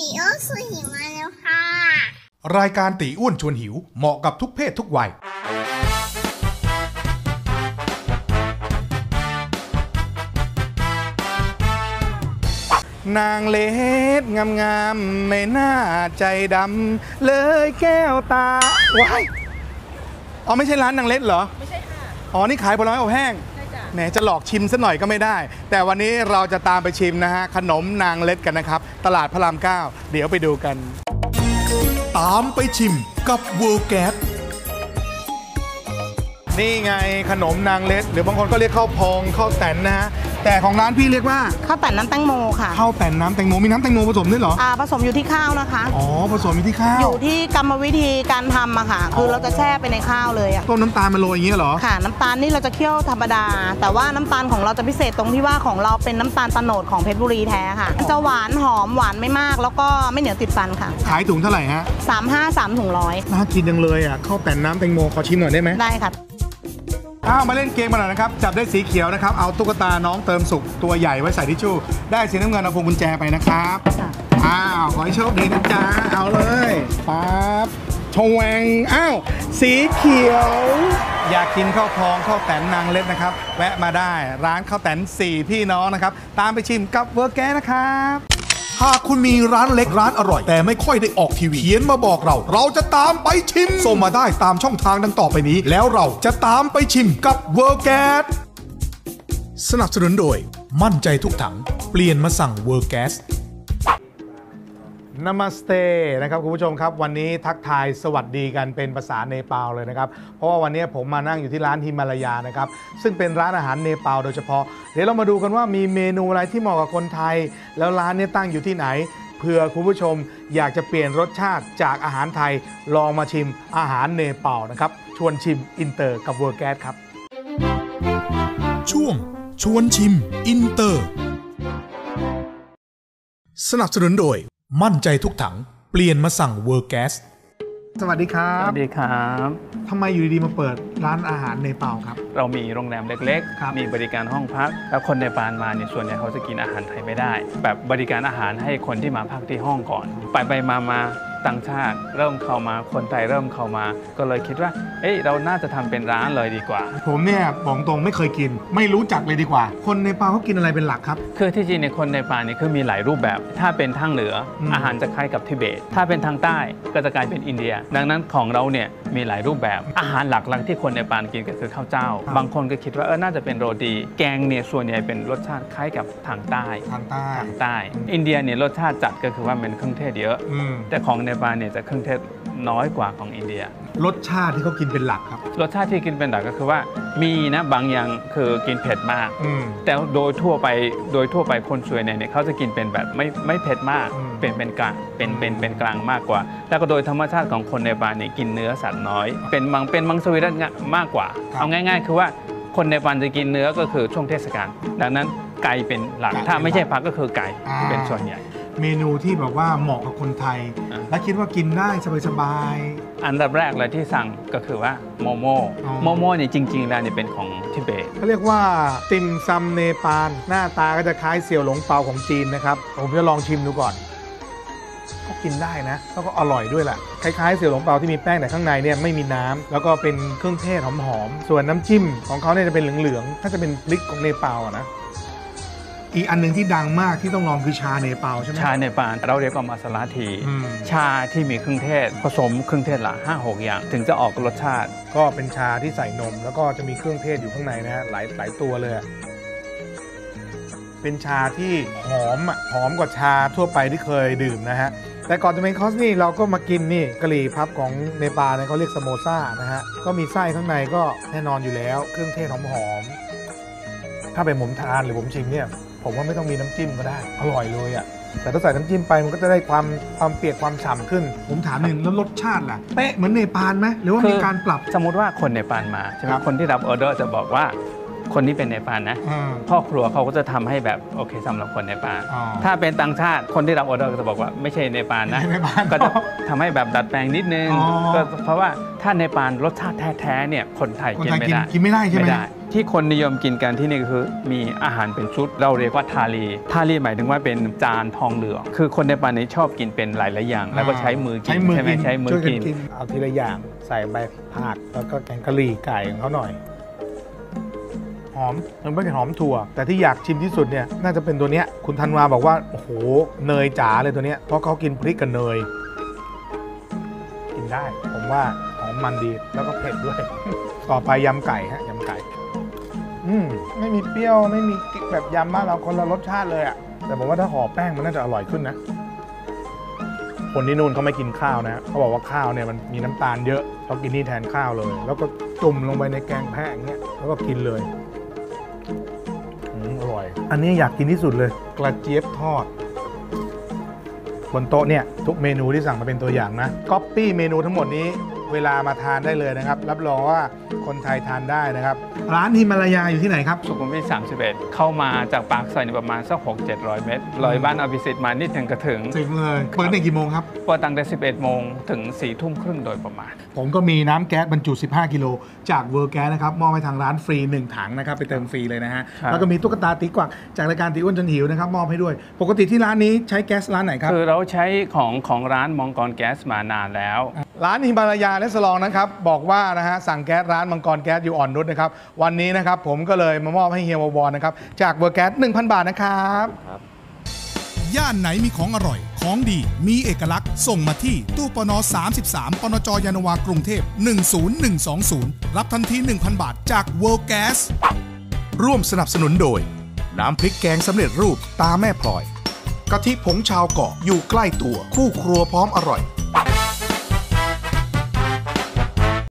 ตีโอสุหิวมาแล้วค่ะ รายการตีอ้วนชวนหิวเหมาะกับทุกเพศทุกวัย นางเลดงามงามๆไม่น่าใจดำเลยแก้วตาว้ายอ๋อไม่ใช่ร้านนางเล็ดเหรอ ไม่ใช่ค่ะ อ๋อ นี่ขายผลไม้อบแห้งใช่จ้ะ แหมจะหลอกชิมซะหน่อยก็ไม่ได้ แต่วันนี้เราจะตามไปชิมนะฮะขนมนางเล็ดกันนะครับ ตลาดพระรามเก้าเดี๋ยวไปดูกัน ตามไปชิมกับเวิร์แก นี่ไงขนมนางเล็ด หรือบางคนก็เรียกข้าวพองข้าวแตนนะฮะแต่ของร้านพี่เรียกว่าข้าวแต่นน้ำแตงโมค่ะข้าวแตนน้ำแตงโมมีน้ำแตงโมผสมด้วยเหรออ่าผสมอยู่ที่ข้าวนะคะอ๋อผสมอยู่ที่ข้าวอยู่ที่กรรมวิธีการทำอะค่ะ คือเราจะแช่ไปในข้าวเลยอะต้มน้ำตาลมาโรยอย่างเงี้ยเหรอค่ะ น้ำตาลนี่เราจะเคี่ยวธรรมดา แต่ว่าน้ำตาลของเราจะพิเศษตรงที่ว่าของเราเป็นน้ำตาลตะโนดของเพชรบุรีแท้ค่ะจะหวานหอมหวานไม่มาก แล้วก็ไม่เหนียวติดฟันค่ะขายถุงเท่าไหร่ฮะ3 5 3ถุงร้อยน่ากินจังเลยอะข้าวแตนน้ำแตงโมขอชิมหน่อยได้ไหมได้ค่ะ อ้าวมาเล่นเกมกันหน่อยนะครับ จับได้สีเขียวนะครับ เอาตุ๊กตาน้องเติมสุกตัวใหญ่ไว้ใส่ทิชชู่ ได้สีน้ำเงินเอาพวงกุญแจไปนะครับค่ะอ้าว ขอให้โชคดีนะจ๊ะ เอาเลยปั๊บชงแวงอ้าว สีเขียว อยากกินข้าวพองข้าวแตนนางเล็ดนะครับ แวะมาได้ร้านข้าวแตนสี่พี่น้องนะครับ ตามไปชิมกับเวอร์แกนะครับ หากคุณมีร้านเล็กร้านอร่อย แต่ไม่ค่อยได้ออกทีวีเขียนมาบอกเรา เราจะตามไปชิมส่งมาได้ตามช่องทางดังต่อไปนี้ แล้วเราจะตามไปชิมกับเวอร์แกสนับสนุนโดย มั่นใจทุกถัง เปลี่ยนมาสั่งเวอร์แกส นามาสเตนะครับคุณผู้ชมครับ วันนี้ทักทายสวัสดีกันเป็นภาษาเนปาลเลยนะครับ เพราะว่าวันนี้ผมมานั่งอยู่ที่ร้านฮิมาลายานะครับ ซึ่งเป็นร้านอาหารเนปาลโดยเฉพาะ เดี๋ยวเรามาดูกันว่ามีเมนูอะไรที่เหมาะกับคนไทย แล้วร้านนี้ตั้งอยู่ที่ไหนเผื่อคุณผู้ชมอยากจะเปลี่ยนรสชาติจากอาหารไทย ลองมาชิมอาหารเนปาลนะครับชวนชิมอินเตอร์กับเวอร์แกสครับ ช่วงชวนชิมอินเตอร์ สนับสนุนโดย มั่นใจทุกถัง เปลี่ยนมาสั่งเวอร์แกสสวัสดีครัสบวัสดีครับทำไมอยู่ดีๆมาเปิดร้านอาหารเนปาลครับ เรามีโรงแรมเล็กครับๆมีบริการห้องพัก แล้วคนในปานมาเนี่ยส่วนใหญ่เขาจะกินอาหารไทยไม่ได้ แบบบริการอาหารให้คนที่มาพักที่ห้องก่อน ไปไปมามา ต่างชาติเริ่มเข้ามาคนไทยเริ่มเข้ามา ก็เลยคิดว่า เอ้ยเราน่าจะทำเป็นร้านเลยดีกว่า ผมเนี่ยบอกตรงไม่เคยกิน ไม่รู้จักเลยดีกว่า คนเนปาลเขากินอะไรเป็นหลักครับ คือที่จริงในยคนในปานเนี่ยคือมีหลายรูปแบบ ถ้าเป็นทางเหนืออม อาหารจะคล้ายกับทิเบต ถ้าเป็นทางใต้ก็จะกลายเป็นอินเดีย ดังนั้นของเราเนี่ยมีหลายรูปแบบ อาหารหลักๆที่คนในปานกินก็คือข้าวเจ้า บางคนก็คิดว่าเออน่าจะเป็นโรตี แกงเนี่ยส่วนใหญ่เป็นรสชาติคล้ายกับทางใต้ทางใต้ ทางใต้ อินเดียเนี่ยรสชาติจัดก็คือว่าเป็นเครื่องเทศเยอะอืมแต่ของเนปาลเนี่ยจะเครื่องเทศ น้อยกว่าของอินเดีย รสชาติที่เขากินเป็นหลักครับ รสชาติที่กินเป็นหลักก็คือว่ามีนะบางอย่างคือกินเผ็ดมาก อืม แต่โดยทั่วไปโดยทั่วไปคนส่วนใหญ่เนี่ยเขาจะกินเป็นแบบไม่ไม่เผ็ดมากอืม เป็นเป็นกลางเป็นเป็นเป็นกลางมากกว่า แล้วก็โดยธรรมชาติของคนในบ้านเนี่ยกินเนื้อสัตว์น้อย เป็นมังเป็นมังสวิรัตมากกว่าเอาง่าย ๆ คือว่าคนในบ้านจะกินเนื้อก็คือช่วงเทศกาลดังนั้นไก่เป็นหลัก ถ้าไม่ใช่ผักก็คือไก่เป็นส่วนใหญ่ เมนูที่แบบว่าเหมาะกับคนไทย อ่าและคิดว่ากินได้สบาย อันดับแรกเลยที่สั่งก็คือว่าโมโมอ๋อ โมโมเนี่ยจริง ๆ แล้วเนี่ยเป็นของทิเบต ๆเขาเรียกว่าติมซำเนปาลหน้าตาก็จะคล้ายเสี่ยวหลงเปาของจีนนะครับ ผมจะลองชิมดูก่อน ก็กินได้นะ แล้วก็อร่อยด้วยแหละคล้ายๆเสี่ยวหลงเปาที่มีแป้งแต่ข้างในเนี่ยไม่มีน้ำแล้วก็เป็นเครื่องเทศหอมๆส่วนน้ำจิ้มของเขาเนี่ยจะเป็นเหลืองๆถ้าจะเป็นพริกของเนปาลอะนะ อีกอันหนึ่งที่ดังมากที่ต้องลองคือชาเนปาลใช่ไหม ชาในปานเราเรียกว่ามาสลาที อืม ชาที่มีเครื่องเทศ ผสมเครื่องเทศหละห้าหกอย่าง ถึงจะออกรสชาติ ก็เป็นชาที่ใส่นม แล้วก็จะมีเครื่องเทศอยู่ข้างในนะฮะหลายหลายตัวเลยอะเป็นชาที่หอมอะหอมกว่าชาทั่วไปที่เคยดื่มนะฮะ แต่ก่อนจะเป็นคอสนี่เราก็มากินนี่กะหรี่พับของเนปาลเนี่ยเขาเรียกสโมซ่านะฮะ ก็มีไส้ข้างในก็แน่นอนอยู่แล้ว เครื่องเทศหอมๆถ้าเป็นผมทานหรือผมชิมเนี่ย ผมว่าไม่ต้องมีน้ำจิ้มก็ได้ อร่อยเลยอะแต่ถ้าใส่น้ำจิ้มไปมันก็จะได้ความความเปียกความฉ่ำขึ้น ผมถามหนึ่งแล้วรสชาติล่ะเป๊ะเหมือนเนปาลไหมหรือว่าคือมีการปรับ สมมติว่าคนในปานมาใช่ไหมครับคนที่รับออเดอร์จะบอกว่าคนนี้เป็นในปานนะอืมพ่อครัวเขาก็จะทำให้แบบโอเคสำหรับคนในปานอ๋อถ้าเป็นต่างชาติคนที่รับออเดอร์ก็จะบอกว่าไม่ใช่ในปานนะไม่ใช่ในปานก็จะทำให้แบบดัดแปลงนิดนึงอ๋อก็เพราะว่าถ้าในปานรสชาติแท้ๆเนี่ยคนไทยคนกินไทยไม่กินได้กินไม่ได้ใช่ไหมไม่ได้จ ที่คนนิยมกินกันที่นี่ก็คือมีอาหารเป็นชุด เราเรียกว่าทาลีทาลีหมายถึงว่าเป็นจานทองเหลือง คือคนในปานนี้ชอบกินเป็นหลายๆอย่าง แล้วก็ใช้มือกินใช้มือใช่ไหมกินใช้มือช่วยกินเอาทีละอย่างใส่ใบผักแล้วก็แกงกะหรี่ไก่ของเขาหน่อยหอมมันไม่ใช่หอมถั่ว แต่ที่อยากชิมที่สุดเนี่ยน่าจะเป็นตัวเนี้ยคุณธันวาบอกว่าโอ้โหเนยจ๋าเลยตัวเนี้ยเพราะเขากินพริกกับเนย กินได้ ผมว่าหอมมันดีแล้วก็เผ็ดด้วย ต่อไปยำไก่ฮะยำไก่ อืมไม่มีเปรี้ยวไม่มีแบบยำบ้านเราคนละรสชาติเลยอะแต่ผมว่าถ้าห่อแป้งมันน่าจะอร่อยขึ้นนะ คนที่นู่นเขาไม่กินข้าวนะเขาบอกว่าข้าวเนี่ยมันมีน้ำตาลเยอะเขากินนี่แทนข้าวเลย แล้วก็จุ่มลงไปในแกงแพะอย่างเงี้ยแล้วก็กินเลยอืมอร่อย อันนี้อยากกินที่สุดเลย กระเจี๊ยบทอดบนโต๊ะเนี่ยทุกเมนูที่สั่งมาเป็นตัวอย่างนะก๊อปปี้เมนูทั้งหมดนี้ เวลามาทานได้เลยนะครับ รับรองว่าคนไทยทานได้นะครับ ร้านฮิมาลายาอยู่ที่ไหนครับ สุขุมวิท31 เข้ามาจากปากซอยนี่ประมาณสัก6 700 เมตรเลยบ้านอภิสิทธิ์มานิดหนึงก็ถึง ถึงเลย เปิดตั้งกี่โมงครับ เปิดตั้งแต่ 11 โมงถึง 4 ทุ่มครึ่งโดยประมาณ ผมก็มีน้ำแก๊สบรรจุ 15 กิโล จากเวอร์แก๊สนะครับ มอบให้ทางร้านฟรี 1 ถังนะครับ ไปเติมฟรีเลยนะฮะ ครับ แล้วก็มีตุ๊กตาตีกวักจากรายการตีอ้วนจนหิวนะครับ มอบให้ด้วย ปกติที่ร้านนี้ใช้แก๊สร้านไหนครับ คือเราใช้ของของร้านมองกรแก๊สมานานแล้วร้านฮิมาลายาและสลองนะครับบอกว่านะฮะสั่งแก๊สร้านมังกรแก๊สอยู่อ่อนนุชนะครับวันนี้นะครับผมก็เลยมามอบให้เฮียวบอลนะครับจากเวอร์แก๊ส1,000 บาทนะครับ ย่านไหนมีของอร่อย ของดี มีเอกลักษณ์ ส่งมาที่ตู้ปน 33 ปนจยานนาวากรุงเทพ 10120 รับทันที 1,000 บาทจาก World Gas ร่วมสนับสนุนโดย น้ำพริกแกงสำเร็จรูปตาแม่พลอยกะทิผงชาวเกาะอยู่ใกล้ตัวคู่ครัวพร้อมอร่อย